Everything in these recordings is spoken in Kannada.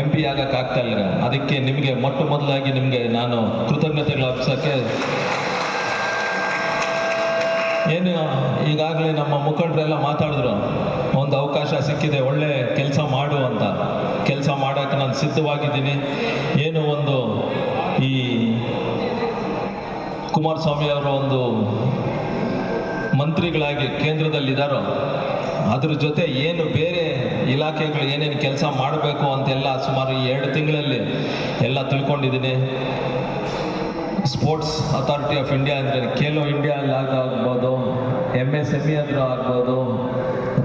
ಎಂ ಪಿ ಆಗಕ್ಕಾಗ್ತಾ ಇಲ್ಲ ಅದಕ್ಕೆ ನಿಮಗೆ ಮೊಟ್ಟ ಮೊದಲಾಗಿ ನಿಮಗೆ ನಾನು ಕೃತಜ್ಞತೆಗಳು ಅರ್ಪಿಸೋಕ್ಕೆ ಏನು, ಈಗಾಗಲೇ ನಮ್ಮ ಮುಖಂಡರೆಲ್ಲ ಮಾತಾಡಿದ್ರು. ಒಂದು ಅವಕಾಶ ಸಿಕ್ಕಿದೆ, ಒಳ್ಳೆ ಕೆಲಸ ಮಾಡು ಅಂತ. ಕೆಲಸ ಮಾಡೋಕ್ಕೆ ನಾನು ಸಿದ್ಧವಾಗಿದ್ದೀನಿ. ಏನು ಒಂದು ಈ ಕುಮಾರಸ್ವಾಮಿ ಅವರ ಒಂದು ಮಂತ್ರಿಗಳಾಗಿ ಕೇಂದ್ರದಲ್ಲಿದ್ದಾರೋ ಅದ್ರ ಜೊತೆ ಏನು ಬೇರೆ ಇಲಾಖೆಗಳು ಏನೇನು ಕೆಲಸ ಮಾಡಬೇಕು ಅಂತೆಲ್ಲ ಸುಮಾರು ಈ ಎರಡು ತಿಂಗಳಲ್ಲಿ ಎಲ್ಲ ತಿಳ್ಕೊಂಡಿದ್ದೀನಿ. ಸ್ಪೋರ್ಟ್ಸ್ ಅಥಾರಿಟಿ ಆಫ್ ಇಂಡಿಯಾ ಅಂದರೆ ಖೇಲೋ ಇಂಡಿಯಾ ಆಗ್ಬೋದು ಎಂ ಎಸ್ ಎಂ ಇ ಆಗ್ಬೋದು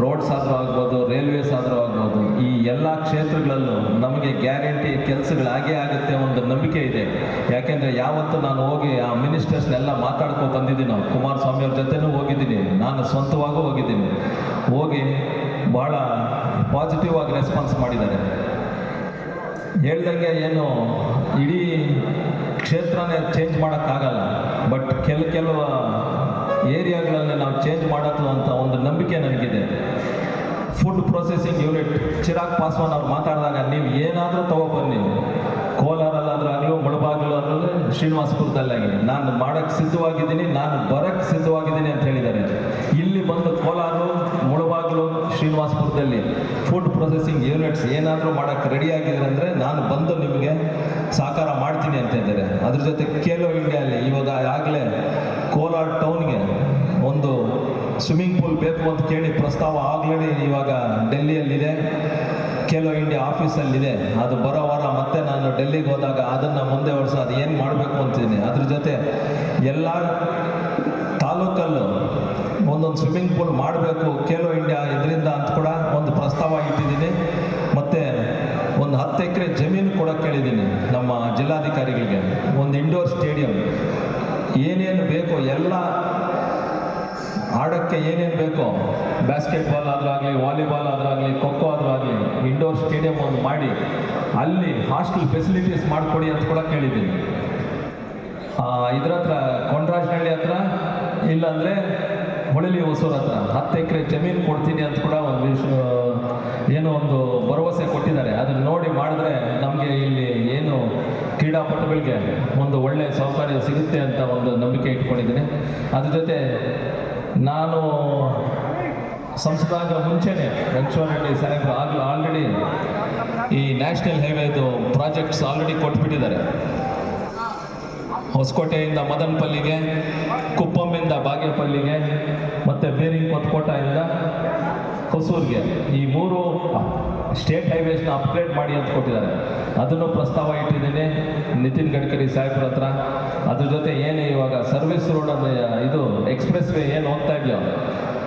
ರೋಡ್ಸ್ ಆದರೂ ಆಗ್ಬೋದು ರೈಲ್ವೇಸ್ ಆದರೂ ಆಗ್ಬೋದು, ಈ ಎಲ್ಲ ಕ್ಷೇತ್ರಗಳಲ್ಲೂ ನಮಗೆ ಗ್ಯಾರಂಟಿ ಕೆಲಸಗಳಾಗೇ ಆಗುತ್ತೆ ಒಂದು ನಂಬಿಕೆ ಇದೆ. ಯಾಕೆಂದರೆ ಯಾವತ್ತು ನಾನು ಹೋಗಿ ಆ ಮಿನಿಸ್ಟರ್ಸ್ನೆಲ್ಲ ಮಾತಾಡ್ಕೊ ಬಂದಿದ್ದೀನಿ ನಾವು. ಕುಮಾರಸ್ವಾಮಿ ಅವ್ರ ಜೊತೆನೂ ಹೋಗಿದ್ದೀನಿ. ನಾನು ಸ್ವಂತವಾಗೂ ಹೋಗಿದ್ದೀನಿ. ಹೋಗಿ ಭಾಳ ಪಾಸಿಟಿವ್ ಆಗಿ ರೆಸ್ಪಾನ್ಸ್ ಮಾಡಿದ್ದಾರೆ. ಹೇಳ್ದಂಗೆ ಏನು ಇಡೀ ಕ್ಷೇತ್ರನೇ ಚೇಂಜ್ ಮಾಡೋಕ್ಕಾಗಲ್ಲ. ಬಟ್ ಕೆಲ ಕೆಲವು ಏರಿಯಾಗಳಲ್ಲಿ ನಾವು ಚೇಂಜ್ ಮಾಡತ್ತು ಅಂತ ಒಂದು ನಂಬಿಕೆ ನನಗಿದೆ. Food processing unit Chirag Paswan ಅವ್ರು ಮಾತಾಡಿದಾಗ ನೀವು ಏನಾದರೂ ತಗೊಬನ್ನಿ. ಕೋಲಾರಲ್ಲಾದ್ರೂ ಮುಳಬಾಗಿಲು ಶ್ರೀನಿವಾಸಪುರದಲ್ಲಾಗಿ ನಾನು ಮಾಡೋಕ್ಕೆ ಸಿದ್ಧವಾಗಿದ್ದೀನಿ, ನಾನು ಬರೋಕ್ಕೆ ಸಿದ್ಧವಾಗಿದ್ದೀನಿ ಅಂತ ಹೇಳಿದ್ದಾರೆ. ಇಲ್ಲಿ ಬಂದು ಕೋಲಾರ, ಮುಳಬಾಗಿಲು, ಶ್ರೀನಿವಾಸಪುರದಲ್ಲಿ ಫುಡ್ ಪ್ರೊಸೆಸಿಂಗ್ ಯೂನಿಟ್ಸ್ ಏನಾದರೂ ಮಾಡೋಕ್ಕೆ ರೆಡಿ ಅಂದರೆ ನಾನು ಬಂದು ನಿಮಗೆ ಸಹಕಾರ ಮಾಡ್ತೀನಿ ಅಂತ ಇದ್ದಾರೆ ಅದ್ರ ಜೊತೆ ಕೇಲೋ ಇಂಡಿಯಾ ಅಲ್ಲಿ ಇವಾಗ ಆಗಲೇ ಕೋಲಾರ ಟೌನ್ಗೆ ಒಂದು ಸ್ವಿಮ್ಮಿಂಗ್ ಪೂಲ್ ಬೇಕು ಅಂತ ಕೇಳಿ ಪ್ರಸ್ತಾವ ಆಗಲೇ ಇವಾಗ ಡೆಲ್ಲಿಯಲ್ಲಿದೆ. ಖೇಲೋ ಇಂಡಿಯಾ ಆಫೀಸಲ್ಲಿದೆ. ಅದು ಬರೋ ವಾರ ಮತ್ತೆ ನಾನು ಡೆಲ್ಲಿಗೆ ಹೋದಾಗ ಅದನ್ನು ಮುಂದೆ ವರ್ಷ ಅದು ಏನು ಮಾಡಬೇಕು ಅಂತಿದ್ದೀನಿ. ಅದ್ರ ಜೊತೆ ಎಲ್ಲ ತಾಲೂಕಲ್ಲೂ ಒಂದೊಂದು ಸ್ವಿಮ್ಮಿಂಗ್ ಪೂಲ್ ಮಾಡಬೇಕು ಕೇಲೋ ಇಂಡಿಯಾ ಇದರಿಂದ ಅಂತ ಕೂಡ ಒಂದು ಪ್ರಸ್ತಾವ ಇಟ್ಟಿದ್ದೀನಿ. ಮತ್ತು ಒಂದು ಹತ್ತು ಎಕರೆ ಜಮೀನು ಕೂಡ ಕೇಳಿದ್ದೀನಿ ನಮ್ಮ ಜಿಲ್ಲಾಧಿಕಾರಿಗಳಿಗೆ. ಒಂದು ಇಂಡೋರ್ ಸ್ಟೇಡಿಯಂ ಏನೇನು ಬೇಕೋ ಎಲ್ಲ ಆಡೋಕ್ಕೆ ಏನೇನು ಬೇಕೋ ಬ್ಯಾಸ್ಕೆಟ್ಬಾಲ್ ಆದ್ರಾಗಲಿ ವಾಲಿಬಾಲ್ ಆದ್ರಾಗಲಿ, ಖೋಖೋ ಆದ್ರೂ ಆಗಲಿ ಇಂಡೋರ್ ಸ್ಟೇಡಿಯಂ ಒಂದು ಮಾಡಿ, ಅಲ್ಲಿ ಹಾಸ್ಟೆಲ್ ಫೆಸಿಲಿಟೀಸ್ ಮಾಡಿಕೊಡಿ ಅಂತ ಕೂಡ ಕೇಳಿದ್ದೀನಿ. ಇದ್ರ ಹತ್ರ ಕೊಂಡ್ರಾಜನಹಳ್ಳಿ ಹತ್ರ, ಇಲ್ಲಾಂದರೆ ಹೊಳಲಿ ಹೊಸೂರು ಹತ್ರ. ಹತ್ತು ಎಕರೆ ಜಮೀನು ಕೊಡ್ತೀನಿ ಅಂತ ಕೂಡ ಒಂದು ವಿಷ ಏನೋ ಒಂದು ಭರವಸೆ ಕೊಟ್ಟಿದ್ದಾರೆ. ಅದನ್ನ ನೋಡಿ ಮಾಡಿದ್ರೆ ನಮಗೆ ಇಲ್ಲಿ ಏನು ಕ್ರೀಡಾಪಟುಗಳಿಗೆ ಒಂದು ಒಳ್ಳೆಯ ಸೌಕರ್ಯ ಸಿಗುತ್ತೆ ಅಂತ ಒಂದು ನಂಬಿಕೆ ಇಟ್ಕೊಂಡಿದ್ದೀನಿ. ಅದ್ರ ಜೊತೆ ನಾನು ಸಂಸದಾಗ ಮುಂಚೆನೆ ವೆಂಕಟೇಶ್ವರ ರೆಡ್ಡಿ ಸಾಹೇಬ್ರು ಆಗಲೂ ಆಲ್ರೆಡಿ ಈ ನ್ಯಾಷನಲ್ ಹೈವೇದು ಪ್ರಾಜೆಕ್ಟ್ಸ್ ಆಲ್ರೆಡಿ ಕೊಟ್ಬಿಟ್ಟಿದ್ದಾರೆ. ಹೊಸಕೋಟೆಯಿಂದ ಮದನಪಲ್ಲಿಗೆ ಕುಪ್ಪಮ್ಮಿಂದ ಬಾಗೇಪಲ್ಲಿಗೆ ಮತ್ತು ಬೇರಿಂಗ್ ಕೊತ್ಕೋಟದಿಂದ ಹೊಸೂರಿಗೆ ಈ ಮೂರು ಸ್ಟೇಟ್ ಹೈವೇಸ್ನ ಅಪ್ಗ್ರೇಡ್ ಮಾಡಿ ಅಂತ ಕೊಟ್ಟಿದ್ದಾರೆ. ಅದನ್ನು ಪ್ರಸ್ತಾವ ಇಟ್ಟಿದ್ದೀನಿ. ನಿತಿನ್ ಗಡ್ಕರಿ ಸಾಹೇಬ್ರ ಹತ್ರ. ಅದ್ರ ಜೊತೆ ಏನು ಇವಾಗ ಸರ್ವಿಸ್ ರೋಡ್ ಇದು ಎಕ್ಸ್ಪ್ರೆಸ್ ವೇ ಏನು ಹೋಗ್ತಾ ಇದೆಯೋ,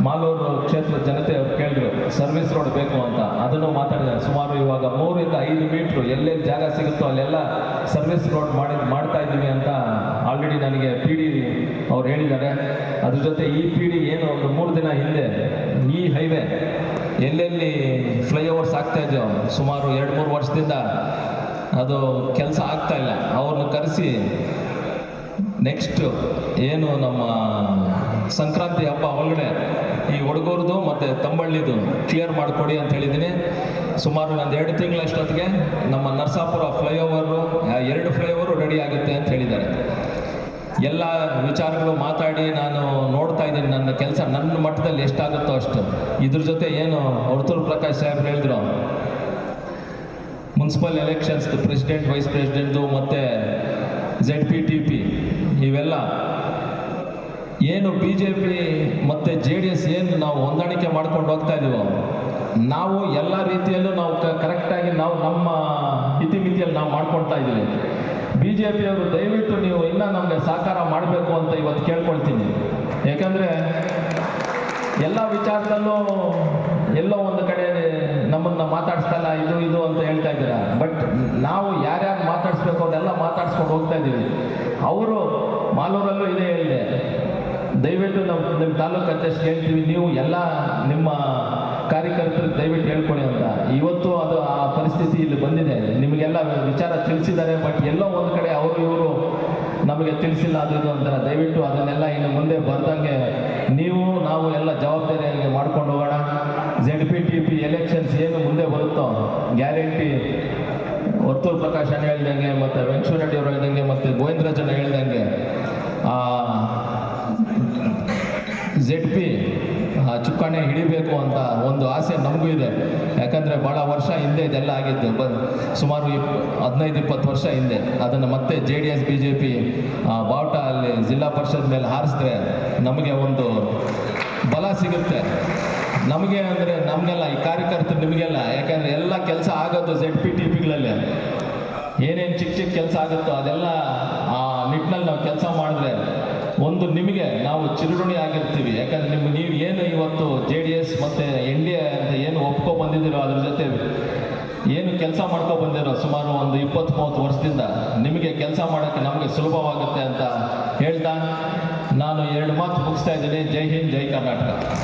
ಮಾಲೂರು ಕ್ಷೇತ್ರದ ಜನತೆ ಅವ್ರು ಕೇಳಿದ್ರು, ಸರ್ವಿಸ್ ರೋಡ್ ಬೇಕು ಅಂತ. ಅದನ್ನು ಮಾತಾಡಿದ್ದಾರೆ. ಸುಮಾರು ಇವಾಗ ಮೂರಿಂದ ಐದು ಮೀಟ್ರು ಎಲ್ಲೆಲ್ಲಿ ಜಾಗ ಸಿಗುತ್ತೋ ಅಲ್ಲೆಲ್ಲ ಸರ್ವಿಸ್ ರೋಡ್ ಮಾಡಿ, ಮಾಡ್ತಾ ಇದ್ದೀವಿ ಅಂತ ಆಲ್ರೆಡಿ ನನಗೆ ಪಿ ಡಿ ಅವ್ರು ಹೇಳಿದ್ದಾರೆ. ಅದ್ರ ಜೊತೆ ಈ ಪಿ ಡಿ ಏನು ಒಂದು ಮೂರು ದಿನ ಹಿಂದೆ ಈ ಹೈವೇ ಎಲ್ಲೆಲ್ಲಿ ಇದೆಯೋ ಸುಮಾರು ಎರಡು, ಮೂರು ವರ್ಷದಿಂದ ಅದು ಕೆಲಸ ಆಗ್ತಾ ಇಲ್ಲ. ಅವ್ರನ್ನ ಕರೆಸಿ ನೆಕ್ಸ್ಟ್ ಏನು ನಮ್ಮ ಸಂಕ್ರಾಂತಿ ಹಬ್ಬ ಒಳಗಡೆ ಈ ಹುಡುಗರದು ಮತ್ತು ತಂಬಳ್ಳಿದು ಕ್ಲಿಯರ್ ಮಾಡಿಕೊಡಿ ಅಂತ ಹೇಳಿದ್ದೀನಿ. ಸುಮಾರು ಒಂದು ಎರಡು ತಿಂಗಳಷ್ಟೊತ್ತಿಗೆ ನಮ್ಮ ನರಸಾಪುರ ಫ್ಲೈಓವರು ಎರಡು ಫ್ಲೈಓವರು ರೆಡಿ ಆಗುತ್ತೆ ಅಂತ ಹೇಳಿದ್ದಾರೆ. ಎಲ್ಲ ವಿಚಾರಗಳು ಮಾತಾಡಿ ನಾನು ನೋಡ್ತಾ ಇದ್ದೀನಿ ನನ್ನ ಕೆಲಸ ನನ್ನ ಮಟ್ಟದಲ್ಲಿ ಎಷ್ಟಾಗುತ್ತೋ ಅಷ್ಟು. ಇದ್ರ ಜೊತೆ ಏನು ಹೊರತೂರು ಪ್ರಕಾಶ್ ಸಾಹೇಬ್ ಹೇಳಿದ್ರು? Municipal elections president vice president ಮತ್ತು ಝೆಡ್ ಪಿ ಟಿ ಪಿ ಇವೆಲ್ಲ. ಏನು ಬಿ ಜೆ ಪಿ ಮತ್ತು ಜೆ ಡಿ ಎಸ್ ಏನು ನಾವು ಹೊಂದಾಣಿಕೆ ಮಾಡ್ಕೊಂಡು ಹೋಗ್ತಾ ಇದೀವೋ? ನಾವು ಎಲ್ಲ ರೀತಿಯಲ್ಲೂ ನಾವು ಕರೆಕ್ಟಾಗಿ ನಾವು ನಮ್ಮ ಇತಿಮಿತಿಯಲ್ಲಿ ನಾವು ಮಾಡ್ಕೊಳ್ತಾ ಇದ್ದೀವಿ. ಬಿ ಜೆ ಪಿಯವರು ದಯವಿಟ್ಟು ನೀವು ಇನ್ನೂ ನಮಗೆ ಸಹಕಾರ ಮಾಡಬೇಕು ಅಂತ ಇವತ್ತು ಕೇಳ್ಕೊಳ್ತೀನಿ. ಯಾಕಂದರೆ ಎಲ್ಲ ವಿಚಾರದಲ್ಲೂ ಎಲ್ಲೋ ಒಂದು ಕಡೆ ನಮ್ಮನ್ನ ಮಾತಾಡಿಸ್ತಲ್ಲ ಇದು ಇದು ಅಂತ ಹೇಳ್ತಾ ಇದ್ದೀರಾ? ಬಟ್ ನಾವು ಯಾರ್ಯಾರು ಮಾತಾಡಿಸ್ಬೇಕು ಅದೆಲ್ಲ ಮಾತಾಡ್ಸ್ಕೊಂಡು ಹೋಗ್ತಾ ಇದ್ದೀವಿ. ಅವರು ಮಾಲೂರಲ್ಲೂ ಇದೇ ಹೇಳಿದೆ. ದಯವಿಟ್ಟು ನಮ್ಮ ನಿಮ್ಮ ತಾಲೂಕು ಅಧ್ಯಕ್ಷ ಹೇಳ್ತೀವಿ, ನೀವು ಎಲ್ಲ ನಿಮ್ಮ ಕಾರ್ಯಕರ್ತರಿಗೆ ದಯವಿಟ್ಟು ಹೇಳ್ಕೊಳ್ಳಿ ಅಂತ. ಇವತ್ತು ಅದು ಆ ಪರಿಸ್ಥಿತಿ ಇಲ್ಲಿ ಬಂದಿದೆ. ನಿಮಗೆಲ್ಲ ವಿಚಾರ ತಿಳಿಸಿದ್ದಾರೆ, ಬಟ್ ಎಲ್ಲೋ ಒಂದು ಕಡೆ ಅವರು ಇವರು ನಮಗೆ ತಿಳಿಸಿಲ್ಲ, ಅದು ಇದು ಅಂತಾರೆ ದಯವಿಟ್ಟು ಅದನ್ನೆಲ್ಲ ಇನ್ನು ಮುಂದೆ ಬರ್ದಂಗೆ ನೀವು, ನಾವು ಎಲ್ಲ ಜವಾಬ್ದಾರಿಯಾಗಿ ಮಾಡ್ಕೊಂಡು ಹೋಗೋಣ. Z P T P elections ಏನು ಮುಂದೆ ಬರುತ್ತೋ ಗ್ಯಾರಂಟಿ ವರ್ತೂರ್ ಪ್ರಕಾಶ್ ಅಣ್ಣ ಹೇಳ್ದಂಗೆ, ಮತ್ತು ವೆಂಕಟೇಶ್ವರ ರೆಡ್ಡಿ ಅವರು ಹೇಳ್ದಂಗೆ, ಮತ್ತು ಗೋವಿಂದರಾಜಣ್ಣ ಹೇಳ್ದಂಗೆ ಜೆಡ್ ಪಿ ಚುಕ್ಕಾಣೆ ಹಿಡಿಬೇಕು ಅಂತ ಒಂದು ಆಸೆ ನಮಗೂ ಇದೆ. ಯಾಕಂದರೆ ಭಾಳ ವರ್ಷ ಹಿಂದೆ ಇದೆಲ್ಲ ಆಗಿದ್ದು. ಬ, ಸುಮಾರು ಇಪ್, ಹದಿನೈದು, ಇಪ್ಪತ್ತು ವರ್ಷ ಹಿಂದೆ. ಅದನ್ನು ಮತ್ತೆ J D S B J P ಬಾವುಟ ಅಲ್ಲಿ ಜಿಲ್ಲಾ ಪರಿಷತ್ ಮೇಲೆ ಹಾರಿಸಿದ್ರೆ ನಮಗೆ ಒಂದು ಬಲ ಸಿಗುತ್ತೆ. ನಮಗೆ ಅಂದರೆ ನಮಗೆಲ್ಲ, ಈ ಕಾರ್ಯಕರ್ತರು ನಿಮಗೆಲ್ಲ, ಯಾಕಂದರೆ ಎಲ್ಲ ಕೆಲಸ ಆಗೋದು ಜೆಡ್ ಪಿ ಟಿ ಪಿಗಳಲ್ಲಿ ಏನೇನು ಚಿಕ್ಕ ಚಿಕ್ಕ ಕೆಲಸ ಆಗುತ್ತೋ ಅದೆಲ್ಲ ಆ ನಿಟ್ಟಿನಲ್ಲಿ ನಾವು ಕೆಲಸ ಮಾಡಿದ್ರೆ ಒಂದು ನಿಮಗೆ ನಾವು ಚಿರುಣಿ ಆಗಿರ್ತೀವಿ. ಯಾಕಂದ್ರೆ ನಿಮ್ಗೆ ನೀವು ಏನು ಇವತ್ತು ಜೆ ಡಿ ಎಸ್ ಮತ್ತು ಎನ್ ಡಿ ಎ ಅಂತ ಏನು ಒಪ್ಕೊ ಬಂದಿದ್ದೀರೋ ಅದ್ರ ಜೊತೆ ಏನು ಕೆಲಸ ಮಾಡ್ಕೊ ಬಂದಿರೋ ಸುಮಾರು ಒಂದು ಇಪ್ಪತ್ತು ಮೂವತ್ತು ವರ್ಷದಿಂದ ನಿಮಗೆ ಕೆಲಸ ಮಾಡೋಕ್ಕೆ ನಮಗೆ ಸುಲಭವಾಗುತ್ತೆ ಅಂತ ಹೇಳ್ತಾ ನಾನು ಎರಡು ಮಾತು ಮುಗಿಸ್ತಾ ಇದ್ದೀನಿ. ಜೈ ಹಿಂದ್, ಜೈ ಕರ್ನಾಟಕ.